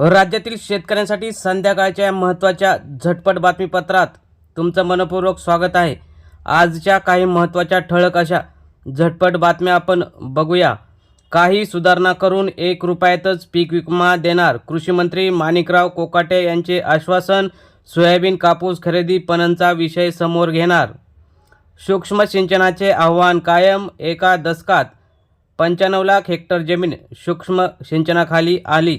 राज्यातील शेतकऱ्यांसाठी संध्याकाळच्या महत्त्वाच्या झटपट बातमीपत्रात तुमचं मनपूर्वक स्वागत आहे. आजच्या काही महत्त्वाच्या ठळक अशा झटपट बातम्या आपण बघूया. काही सुधारणा करून एक रुपयातच पीक विमा देणार कृषीमंत्री माणिकराव कोकाटे यांचे आश्वासन सोयाबीन कापूस खरेदी पणनचा विषय समोर घेणार. सूक्ष्म सिंचनाचे आव्हान कायम एका दशकात पंच्याण्णव लाख हेक्टर जमीन सूक्ष्म सिंचनाखाली आली.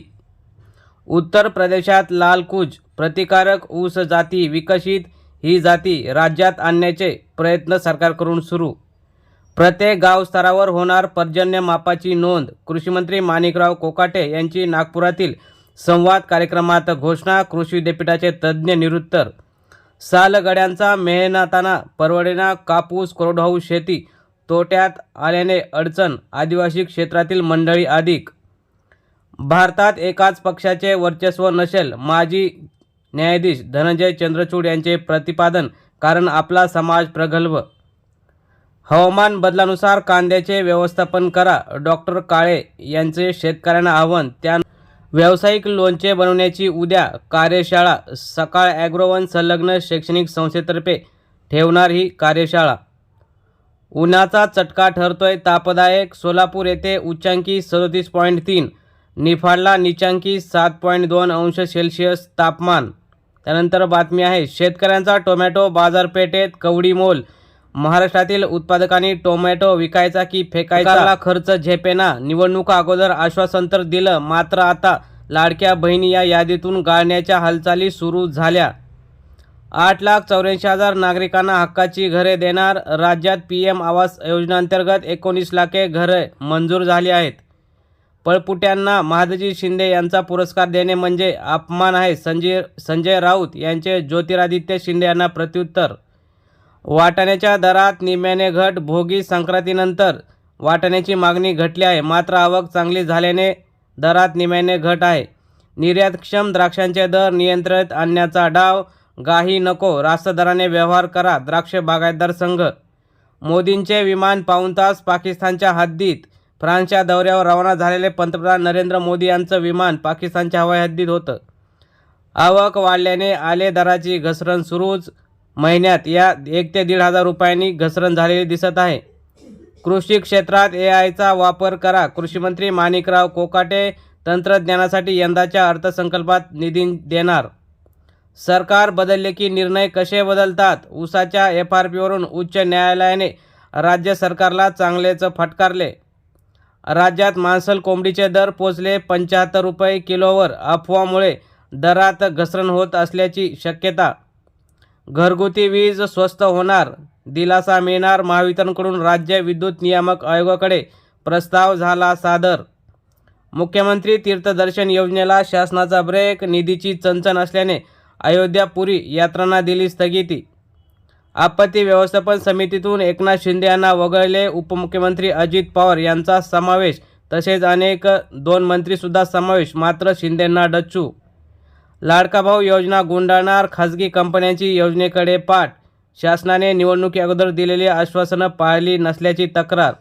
उत्तर प्रदेशात लालकुज प्रतिकारक ऊस जाती विकसित ही जाती राज्यात आणण्याचे प्रयत्न सरकारकडून सुरू. प्रत्येक गाव स्तरावर होणार पर्जन्य मापाची नोंद कृषीमंत्री माणिकराव कोकाटे यांची नागपुरातील संवाद कार्यक्रमात घोषणा कृषी विद्यापीठाचे तज्ज्ञ निरुत्तर. सालगड्यांचा मेहनताना परवडेना कापूस कोरडवाहू शेती तोट्यात आल्याने अडचण आदिवासी क्षेत्रातील मंडळी अधिक. भारतात एकाच पक्षाचे वर्चस्व नसेल माजी न्यायाधीश धनंजय चंद्रचूड यांचे प्रतिपादन कारण आपला समाज प्रगल्भ. हवामान बदलानुसार कांद्याचे व्यवस्थापन करा डॉक्टर काळे यांचे शेतकऱ्यांना आव्हान त्या व्यावसायिक लोणचे बनवण्याची उद्या कार्यशाळा सकाळ ॲग्रोवन संलग्न शैक्षणिक संस्थेतर्फे ठेवणार ही कार्यशाळा. उन्हाचा चटका ठरतोय तापदायक सोलापूर येथे उच्चांकी सदोतीस पॉईंट तीन निफाडला निचांकी सात पॉईंट दोन अंश सेल्सिअस तापमान. त्यानंतर बातमी आहे शेतकऱ्यांचा टोमॅटो बाजारपेठेत कवडी मोल. महाराष्ट्रातील उत्पादकांनी टोमॅटो विकायचा की फेकायचा? खर्च झेपेना. निवडणुका अगोदर आश्वासन तर दिलं मात्र आता लाडक्या बहिणी या यादीतून गाळण्याच्या हालचाली सुरू झाल्या. आठ लाख चौऱ्याऐंशी हजार नागरिकांना हक्काची घरे देणार राज्यात पी एम आवास योजनेअंतर्गत एकोणीस लाखे घरे मंजूर झाली आहेत. पळपुट्यांना महादजी शिंदे यांचा पुरस्कार देणे म्हणजे अपमान आहे. संजय संजय राऊत यांचे ज्योतिरादित्य शिंदे यांना प्रत्युत्तर. वाटाण्याच्या दरात निम्याने घट भोगी संक्रांतीनंतर वाटाण्याची मागणी घटली आहे. मात्र आवक चांगली झाल्याने दरात निम्म्याने घट आहे. निर्यातक्षम द्राक्षांचे दर नियंत्रित आणण्याचा डाव गाही नको रास्त दराने व्यवहार करा द्राक्ष बागायतदार संघ. मोदींचे विमान पाऊण तास पाकिस्तानच्या हद्दीत फ्रान्सच्या दौऱ्यावर रवाना झालेले पंतप्रधान नरेंद्र मोदी यांचं विमान पाकिस्तानच्या हवाई हद्दीत होतं. आवक वाढल्याने आले दराची घसरण सुरूच. महिन्यात या एक ते दीड हजार रुपयांनी घसरण झालेली दिसत आहे. कृषी क्षेत्रात ए आयचा वापर करा. कृषीमंत्री माणिकराव कोकाटे तंत्रज्ञानासाठी यंदाच्या अर्थसंकल्पात निधी देणार. सरकार बदलले की निर्णय कसे बदलतात? उसाच्या एफ आर पीवरून उच्च न्यायालयाने राज्य सरकारला चांगलेच फटकारले. राज्यात मांसल कोंबडीचे दर पोचले पंच्याहत्तर रुपये किलोवर. अफवामुळे दरात घसरण होत असल्याची शक्यता. घरगुती वीज स्वस्त होणार दिलासा मिळणार महावितरणकडून राज्य विद्युत नियामक आयोगाकडे प्रस्ताव झाला सादर. मुख्यमंत्री तीर्थदर्शन योजनेला शासनाचा ब्रेक निधीची चणचण असल्याने अयोध्यापुरी यात्रांना दिली स्थगिती आपत्ती व्यवस्थापन समितीतून एकनाथ शिंदे यांना वगळले उपमुख्यमंत्री अजित पवार यांचा समावेश. तसेच अनेक दोन मंत्रीसुद्धा समावेश मात्र शिंदेंना डच्चू. लाडका भाऊ योजना गुंडाळणार खाजगी कंपन्यांची योजनेकडे पाठ. शासनाने निवडणुकी अगोदर दिलेली आश्वासनं पाळली नसल्याची तक्रार.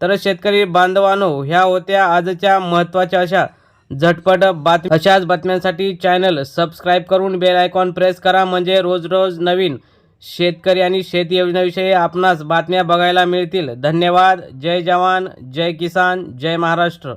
तर शेतकरी बांधवानो ह्या होत्या आजच्या महत्त्वाच्या अशा झटपट बातम्या. अशाच बातम्यांसाठी चॅनल सबस्क्राईब करून बेल आयकॉन प्रेस करा. म्हणजे रोज रोज नवीन शेतकरी आणि शेती योजनेविषयी आपणास बातम्या बघायला मिळतील. धन्यवाद. जय जवान. जय किसान. जय महाराष्ट्र.